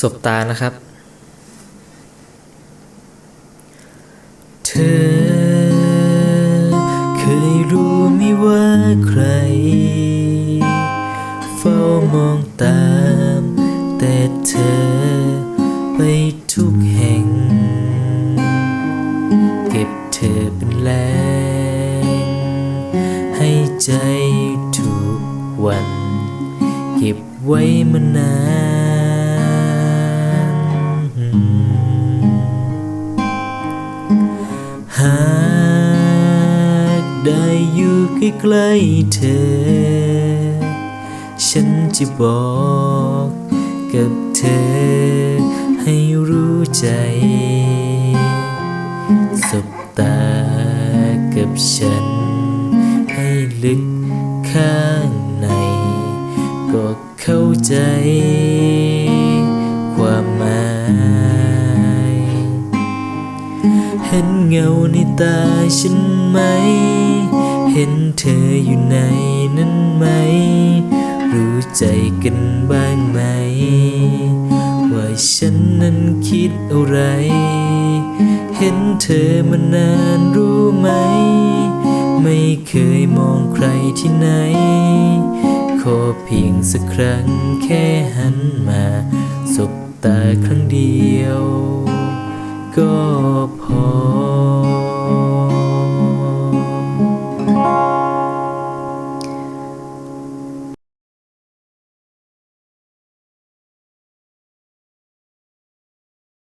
สบตานะครับ เธอเคยรู้ไหมว่าใคร เฝ้ามองตาม แต่เธอไปทุกแห่ง เก็บเธอเป็นแรงให้ใจทุกวัน เก็บไว้มานาน หากได้อยู่ใกล้ๆเธอ ฉันจะบอกกับเธอให้รู้ใจ สบตากับฉัน ให้ลึกข้างใน ก็เข้าใจ เห็นเงาในตาฉันไหม เห็นเธออยู่ในนั้นไหม รู้ใจกันบ้างไหม ว่าฉันนั้นคิดอะไร เห็นเธอมานานรู้ไหม ไม่เคยมองใครที่ไหน ขอเพียงสักครั้งแค่หันมา สบตาครั้งเดียว 个朋。